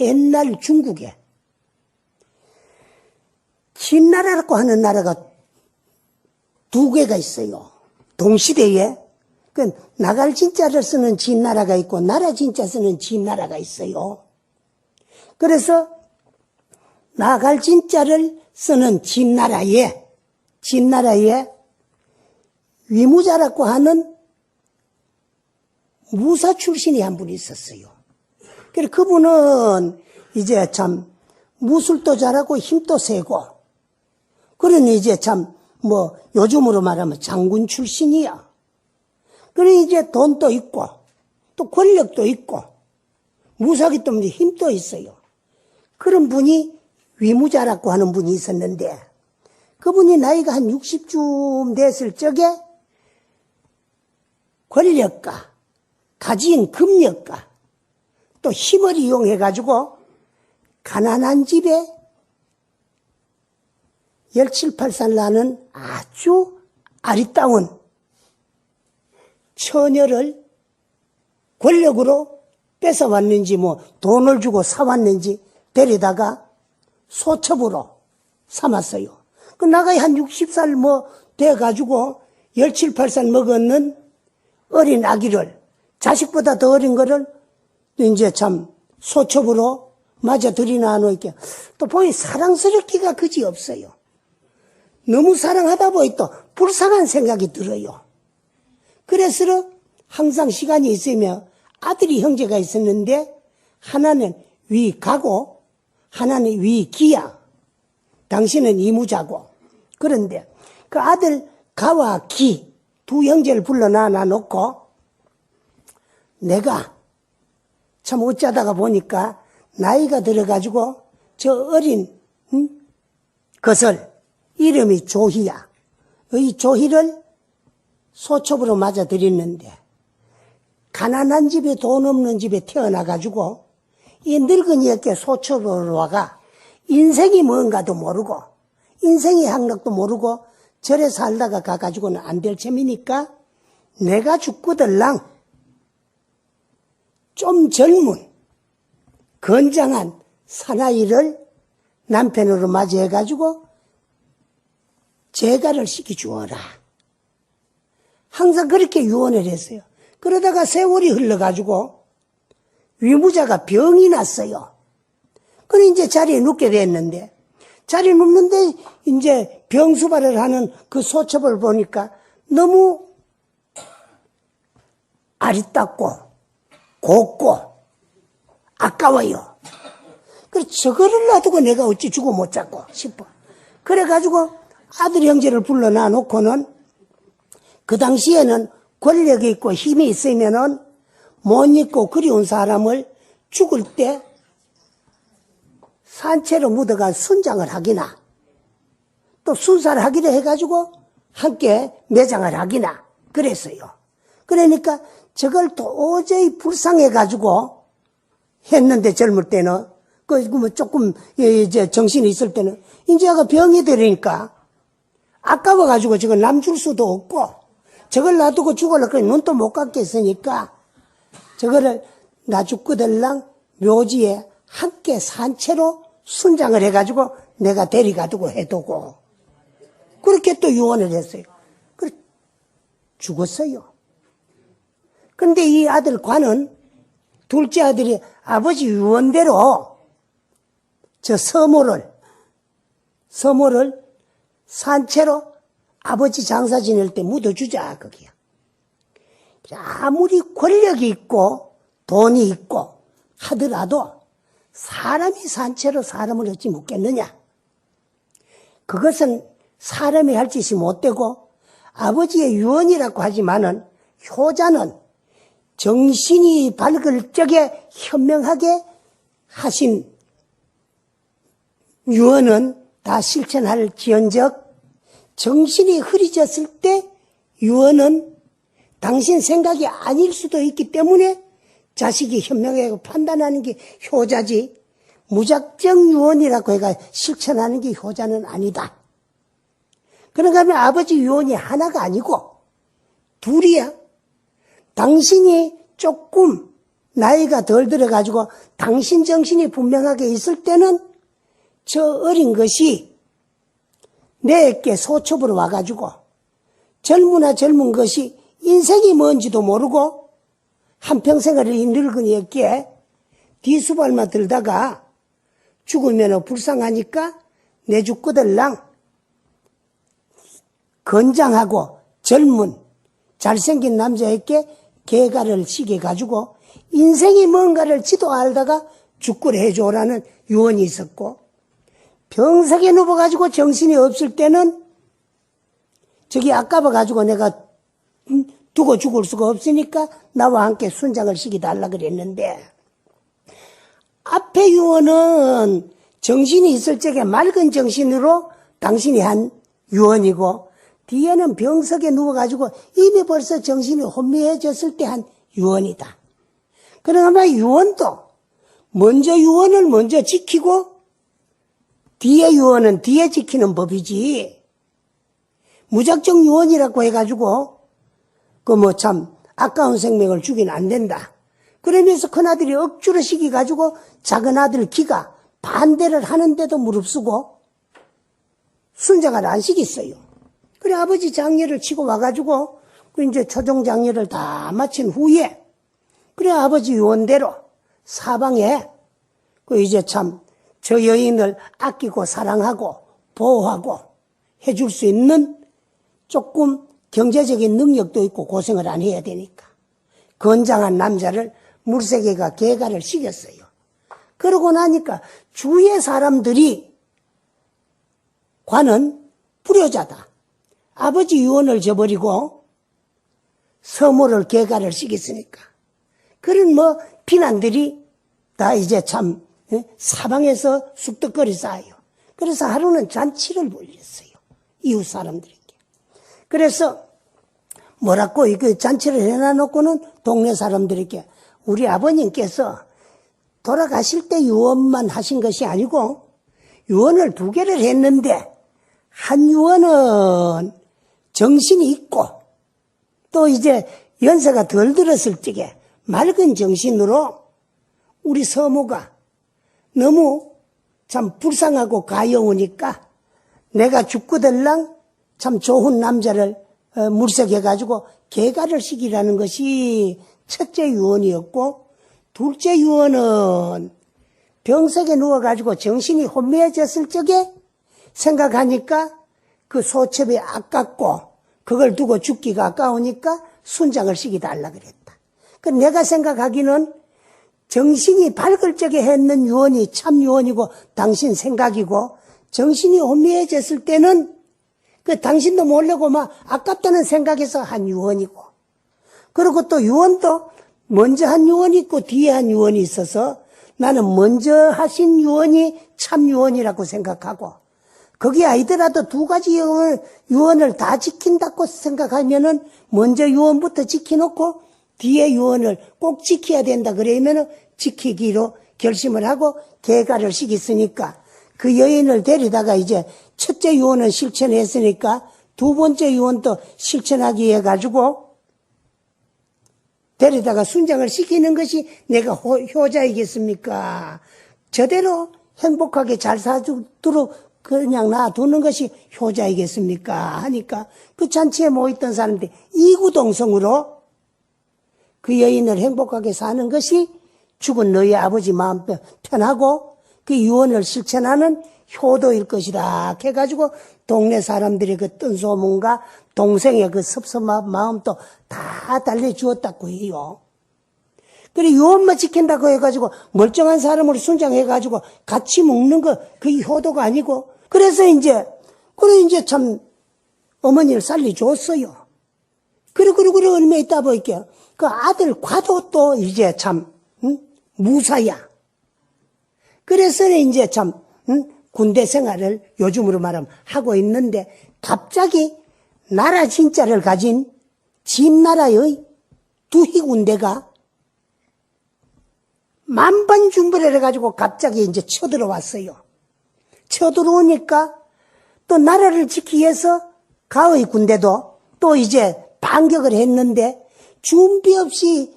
옛날 중국에 진나라라고 하는 나라가 두 개가 있어요. 동시대에. 그 나갈 진짜를 쓰는 진나라가 있고 나라 진짜 쓰는 진나라가 있어요. 그래서 나갈 진짜를 쓰는 진나라에 진나라에 위무자라고 하는 무사 출신이 한 분이 있었어요. 그래 그분은 이제 참 무술도 잘하고 힘도 세고 그러니 이제 참 뭐 요즘으로 말하면 장군 출신이야. 그래 이제 돈도 있고 또 권력도 있고 무사기 때문에 힘도 있어요. 그런 분이 위무자라고 하는 분이 있었는데 그분이 나이가 한 60쯤 됐을 적에 권력과 가진 금력과 또 힘을 이용해 가지고 가난한 집에 17, 8살 나는 아주 아리따운 처녀를 권력으로 뺏어왔는지 뭐 돈을 주고 사왔는지 데리다가 소첩으로 삼았어요. 그 나가야 한 60살 뭐 돼가지고 17, 8살 먹었는 어린 아기를 자식보다 더 어린 거를 이제 참 소첩으로 맞아 들이나 놓을게 또 보니 사랑스럽기가 그지 없어요. 너무 사랑하다 보니 또 불쌍한 생각이 들어요. 그래서 항상 시간이 있으면 아들이 형제가 있었는데 하나는 위 가고 하나는 위 기야. 당신은 이무자고. 그런데 그 아들 가와 기 두 형제를 불러놔 놓고 내가 참 어쩌다가 보니까 나이가 들어가지고 저 어린 응? 것을 이름이 조희야. 이 조희를 소첩으로 맞아 드렸는데 가난한 집에 돈 없는 집에 태어나가지고 이 늙은이에게 소첩으로 와가 인생이 뭔가도 모르고 인생의 항락도 모르고 절에 살다가 가가지고는 안 될 셈이니까 내가 죽고들랑 좀 젊은 건장한 사나이를 남편으로 맞이해가지고 재가를 시켜주어라. 항상 그렇게 유언을 했어요. 그러다가 세월이 흘러가지고 위무자가 병이 났어요. 그래 이제 자리에 눕게 됐는데 자리에 눕는데 이제 병수발을 하는 그 소첩을 보니까 너무 아리따고 곱고 아까워요. 그래 저거를 놔두고 내가 어찌 죽어 못 잡고 싶어. 그래가지고 아들 형제를 불러놔 놓고는 그 당시에는 권력이 있고 힘이 있으면은 못 잊고 그리운 사람을 죽을 때 산채로 묻어가 순장을 하기나 또 순사를 하기로 해가지고 함께 매장을 하기나 그랬어요. 그러니까 저걸 도저히 불쌍해가지고 했는데 젊을 때는 그뭐 조금 이제 정신이 있을 때는 이제가 병이 되니까 아까워가지고 저걸 남줄 수도 없고 저걸 놔두고 죽으려고 눈도 못 감겠으니까 저거를 나 죽고들랑 묘지에 함께 산채로 순장을 해가지고 내가 데리가두고 해두고 그렇게 또 유언을 했어요. 그래 죽었어요. 근데 이 아들 관은 둘째 아들이 아버지 유언대로 저 서모를 서모를 산채로 아버지 장사 지낼 때 묻어주자 거기야. 아무리 권력이 있고 돈이 있고 하더라도 사람이 산채로 사람을 어찌 묻겠느냐. 그것은 사람이 할 짓이 못 되고 아버지의 유언이라고 하지만은 효자는 정신이 밝을 적에 현명하게 하신 유언은 다 실천할 지연적 정신이 흐리졌을 때 유언은 당신 생각이 아닐 수도 있기 때문에 자식이 현명하게 판단하는 게 효자지 무작정 유언이라고 해가 실천하는 게 효자는 아니다. 그런가 하면 아버지 유언이 하나가 아니고 둘이야. 당신이 조금 나이가 덜 들어가지고 당신 정신이 분명하게 있을 때는 저 어린 것이 내게 소첩으로 와가지고 젊으나 젊은 것이 인생이 뭔지도 모르고 한평생을 이 늙은이에게 뒤수발만 들다가 죽으면 불쌍하니까 내 죽거들랑 건장하고 젊은 잘생긴 남자에게 개가를 시게 가지고 인생이 뭔가를 지도 알다가 죽구를 해줘라는 유언이 있었고 병석에 누워가지고 정신이 없을 때는 저기 아까봐가지고 내가 음, 두고 죽을 수가 없으니까 나와 함께 순장을 시키달라 그랬는데 앞에 유언은 정신이 있을 적에 맑은 정신으로 당신이 한 유언이고 뒤에는 병석에 누워가지고 이미 벌써 정신이 혼미해졌을 때 한 유언이다. 그러나 유언도 먼저 유언을 먼저 지키고 뒤에 유언은 뒤에 지키는 법이지. 무작정 유언이라고 해가지고 그 뭐 참 아까운 생명을 죽이면 안 된다. 그러면서 큰아들이 억지로 시키가지고 작은 아들 기가 반대를 하는데도 무릅쓰고 순장을 안 시켰어요. 그래 아버지 장례를 치고 와가지고 그 이제 초종 장례를 다 마친 후에 그래 아버지 유언대로 사방에 그 이제 참 저 여인을 아끼고 사랑하고 보호하고 해줄 수 있는 조금 경제적인 능력도 있고 고생을 안 해야 되니까 건장한 남자를 물세계가 개가를 시켰어요. 그러고 나니까 주위의 사람들이 관은 불효자다. 아버지 유언을 저버리고 서모를 개가를 시켰으니까. 그런 뭐 비난들이 다 이제 참 예? 사방에서 쑥덕거리 쌓아요. 그래서 하루는 잔치를 벌렸어요. 이웃 사람들에게. 그래서 뭐라고 이그 잔치를 해놔놓고는 동네 사람들에게 우리 아버님께서 돌아가실 때 유언만 하신 것이 아니고 유언을 두 개를 했는데 한 유언은 정신이 있고 또 이제 연세가 덜 들었을 적에 맑은 정신으로 우리 서모가 너무 참 불쌍하고 가여우니까 내가 죽고들랑 참 좋은 남자를 어, 물색해가지고 개가를 시키라는 것이 첫째 유언이었고 둘째 유언은 병석에 누워가지고 정신이 혼미해졌을 적에 생각하니까 그 소첩이 아깝고 그걸 두고 죽기가 아까우니까 순장을 시키달라 그랬다. 그 내가 생각하기는 정신이 밝을 적에 했는 유언이 참 유언이고 당신 생각이고 정신이 혼미해졌을 때는 그 당신도 모르고 막 아깝다는 생각에서 한 유언이고 그리고 또 유언도 먼저 한 유언이 있고 뒤에 한 유언이 있어서 나는 먼저 하신 유언이 참 유언이라고 생각하고 거기 아니더라도 두 가지 유언을, 유언을 다 지킨다고 생각하면은 먼저 유언부터 지켜놓고 뒤에 유언을 꼭 지켜야 된다 그러면은 지키기로 결심을 하고 개가를 시켰으니까 그 여인을 데리다가 이제 첫째 유언은 실천했으니까 두 번째 유언도 실천하기 위해 가지고 데리다가 순장을 시키는 것이 내가 호- 효자이겠습니까? 저대로 행복하게 잘 사도록 그냥 놔두는 것이 효자이겠습니까? 하니까 그 잔치에 모였던 사람들이 이구동성으로 그 여인을 행복하게 사는 것이 죽은 너희 아버지 마음 편하고 그 유언을 실천하는 효도일 것이다. 해가지고 동네 사람들의 그 뜬소문과 동생의 그 섭섭한 마음도 다 달래주었다고 해요. 그래, 유언만 지킨다고 해가지고 멀쩡한 사람으로 순장해가지고 같이 먹는 거, 그게 효도가 아니고. 그래서 이제, 그래, 이제 참 어머니를 살려줬어요. 그래, 그래, 그래, 얼마 있다 보니까 그 아들 과도 또 이제 참, 응? 무사야. 그래서 이제 참, 응? 군대 생활을 요즘으로 말하면 하고 있는데 갑자기 나라 진짜를 가진 진나라의 두희 군대가 만반중벌을 해가지고 갑자기 이제 쳐들어왔어요. 쳐들어오니까 또 나라를 지키기 위해서 가의 군대도 또 이제 반격을 했는데 준비 없이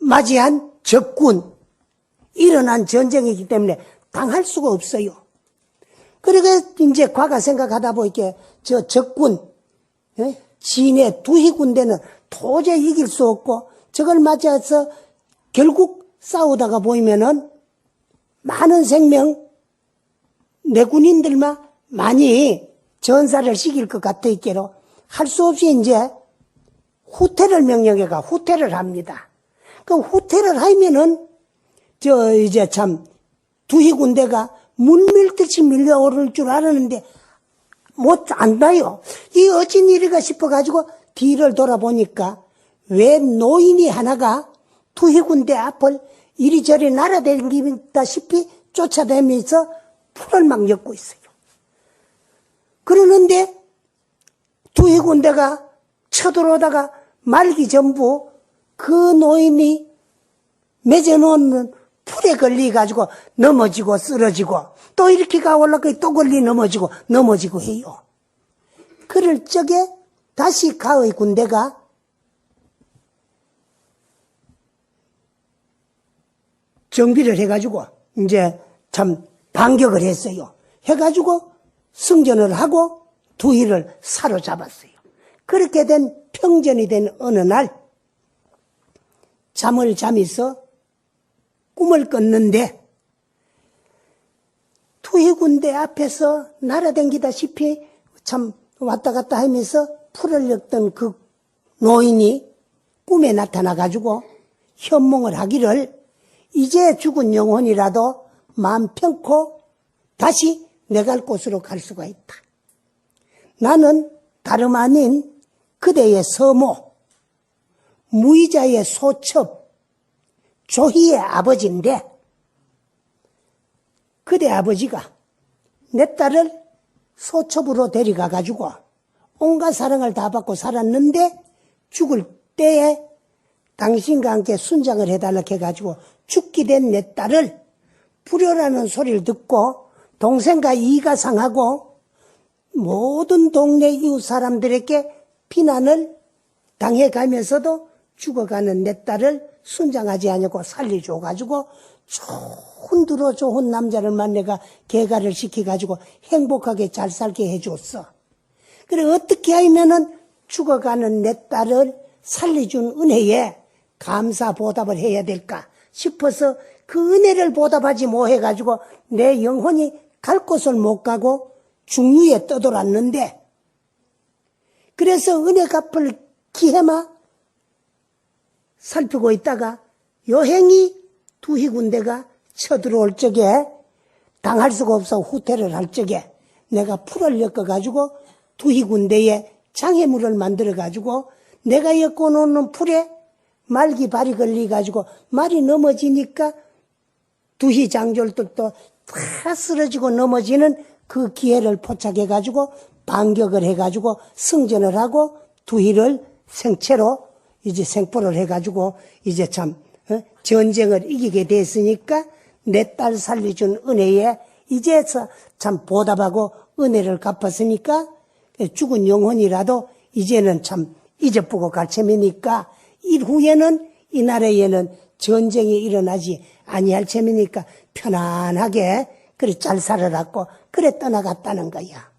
맞이한 적군, 일어난 전쟁이기 때문에 당할 수가 없어요. 그러니까 이제 과거 생각하다 보니까 저 적군, 예? 진의 두희 군대는 도저히 이길 수 없고 저걸 맞아서 결국 싸우다가 보이면은 많은 생명 내 군인들만 많이 전사를 시킬 것 같아 있게로 할 수 없이 이제 후퇴를 명령해가 후퇴를 합니다. 그 후퇴를 하면은 저 이제 참 두희 군대가 물밀듯이 밀려오를 줄 알았는데 못 안다요. 이 어찌 일이가 싶어가지고 뒤를 돌아보니까 왜 노인이 하나가 두희 군대 앞을 이리저리 날아다니다시피 쫓아다니면서 풀을 막 엮고 있어요. 그러는데 두희 군대가 쳐들어오다가 말기 전부 그 노인이 맺어놓은 풀에 걸려가지고 넘어지고 쓰러지고 또 이렇게 가 올라가 또 걸리 넘어지고 넘어지고 해요. 그럴 적에 다시 가의 군대가 정비를 해가지고 이제 참 반격을 했어요. 해가지고 승전을 하고 두희를 사로잡았어요. 그렇게 된 평전이 된 어느 날 잠을 잠에서 꿈을 꿨는데 투희 군대 앞에서 날아다니다시피 참 왔다 갔다 하면서 풀을 엮던 그 노인이 꿈에 나타나 가지고 현몽을 하기를 이제 죽은 영혼이라도 마음 편코 다시 내갈 곳으로 갈 수가 있다. 나는 다름 아닌 그대의 서모, 무이자의 소첩, 조희의 아버지인데, 그대 아버지가 내 딸을 소첩으로 데려가 가지고 온갖 사랑을 다 받고 살았는데 죽을 때에 당신과 함께 순장을 해달라 해가지고 죽게 된 내 딸을 불효라는 소리를 듣고 동생과 이가 상하고 모든 동네 이웃 사람들에게 비난을 당해가면서도 죽어가는 내 딸을 순장하지 않고 살려줘가지고 좋은 들어 좋은 남자를 만나가 개가를 시켜가지고 행복하게 잘 살게 해줬어. 그래 어떻게 하면은 죽어가는 내 딸을 살려준 은혜에 감사 보답을 해야 될까 싶어서 그 은혜를 보답하지 못해가지고 내 영혼이 갈 곳을 못 가고 중류에 떠돌았는데 그래서 은혜 갚을 기회만 살피고 있다가 여행이 두희 군대가 쳐들어올 적에 당할 수가 없어 후퇴를 할 적에 내가 풀을 엮어가지고 두희 군대에 장애물을 만들어가지고 내가 엮어놓는 풀에 말기 발이 걸려가지고 말이 넘어지니까 두희 장졸들도 다 쓰러지고 넘어지는 그 기회를 포착해 가지고 반격을 해 가지고 승전을 하고 두희를 생체로 이제 생포를 해 가지고 이제 참 어? 전쟁을 이기게 됐으니까 내 딸 살려준 은혜에 이제서 참 보답하고 은혜를 갚았으니까 죽은 영혼이라도 이제는 참 잊어보고 갈 참이니까 이후에는 이 나라에는 전쟁이 일어나지 아니할 참이니까 편안하게 그래 잘 살아났고 그래 떠나갔다는 거야.